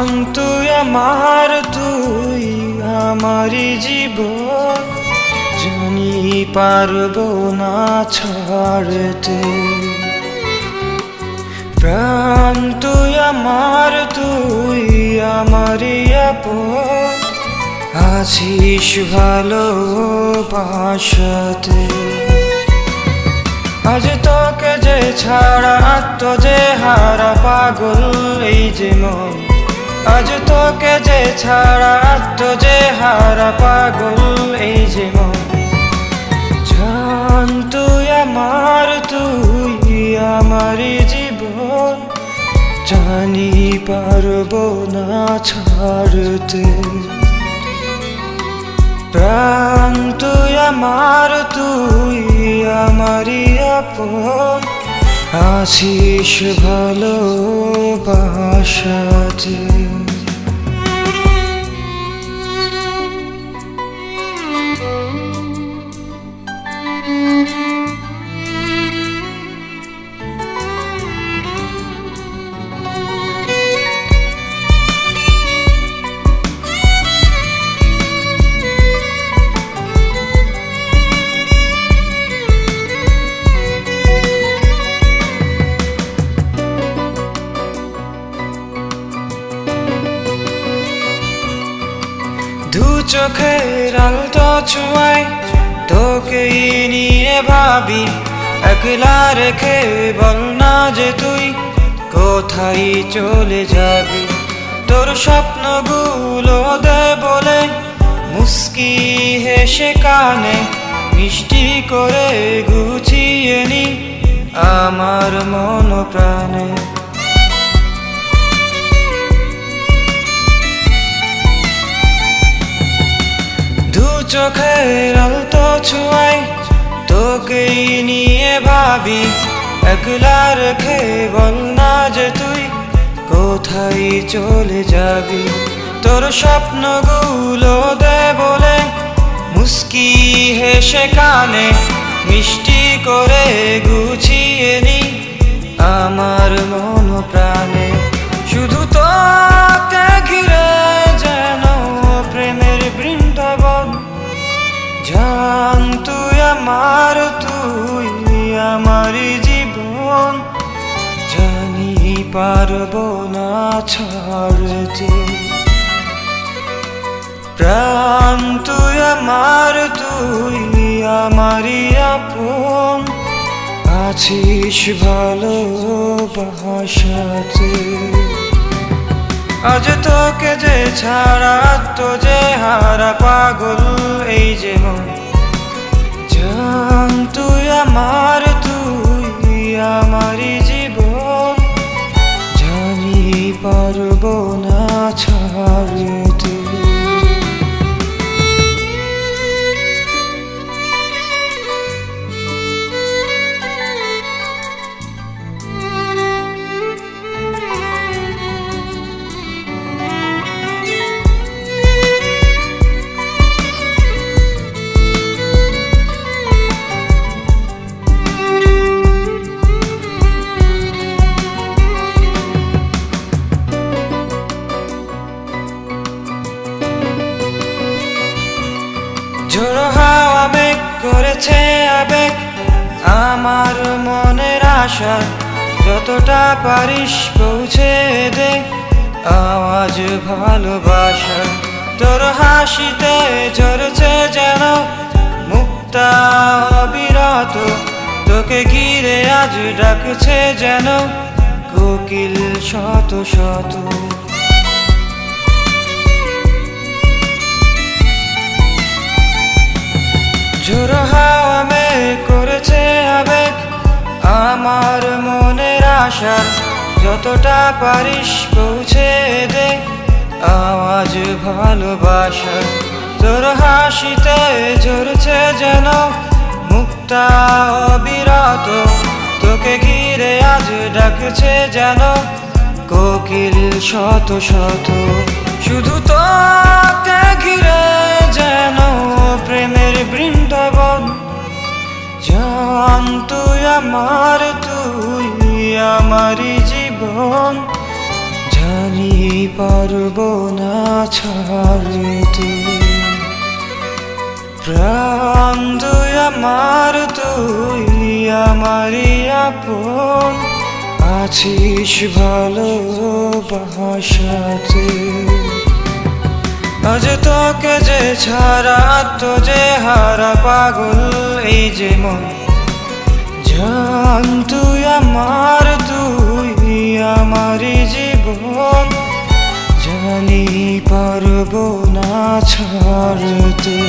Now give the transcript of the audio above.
জান তুই আমার, তুই আমারই জীবন। জানি পারব না ছাড়তে। প্রাণ তুই আমার, তুই আমারই আপন। আছিস ভালো বাসাতে আজ তোকে যে ছাড়া তো যে হারা পাগল, এই যে মন। আজ তোকে যে ছাড়া তো যে হারা পাগল, এই যে মন। জান তুই আমার তুই আমার জীবন। জানি পারব না ছাড়তে। প্রাণ তুই আমার, তুই আমারই আপন। আছিস ভালো বাসাতে দু চোখের আলতো ছুঁয়াই তোকে নিয়ে ভাবি, একলা রেখে বল না যে তুই কোথায় চলে যাবি। তোর স্বপ্নগুলো দে বলে মুস্কি হেসে কানে, মিষ্টি করে গুছিয়ে নি আমার মন প্রাণে চোখের আলতো ছুঁয়াই তোকেই নিয়ে ভাবি, একলা রেখে বল না যে তুই কোথায় চলে যাবি। তোর স্বপ্নগুলো দে বলে মুস্কি হেসে কানে, মিষ্টি করে গুছিয়ে নি আমার মন প্রাণে জান, তুই আমার তুই আমার জীবন। জানি পারব না ছাড়তে। প্রাণ, তুই আমার, তুই আমারই আপন। আছিস ভালো বাসাতে আজ তোকে যে ছাড়া তো যে হারা পাগল, এই যে মন। জান তুই আমার, তুই আমারই জীবন। জানি পারব না ছাড়তে ঝোড়ো হাওয়া মেঘ করেছে আবেগ। আমার মনের আশা যতটা পারিস পৌঁছে দে। আওয়াজ ভালোবাসা, তোর হাসিতে ঝরছে যেন। মুক্তা অবিরত, তোকে ঘিরে আজ ডাকছে যেন। কোকিল শত শত। ঝোড়ো হাওয়া মেঘ করেছে আবেগ। আমার মনের আশা যতটা পারিস পৌঁছে দে। আওয়াজ ভালোবাসা, তোর হাসিতে ঝরছে যেন। মুক্তা অবিরত, তোকে ঘিরে আজ ডাকছে যেন। কোকিল শত শত, শুধু তোকে ঘিরে জান তুই আমার তুই, আমারই জীবন। জানি পারব না ছাড়তে। প্রাণ, তুই আমার তুই, আমারই আপন। আছিস ভালো বাসাতে আজ তোকে যে ছাড়া তো যে হারা পাগল, এই যে মন। জান তুই আমার তুই আমার জীবন। জানি পারব না ছাড়তে।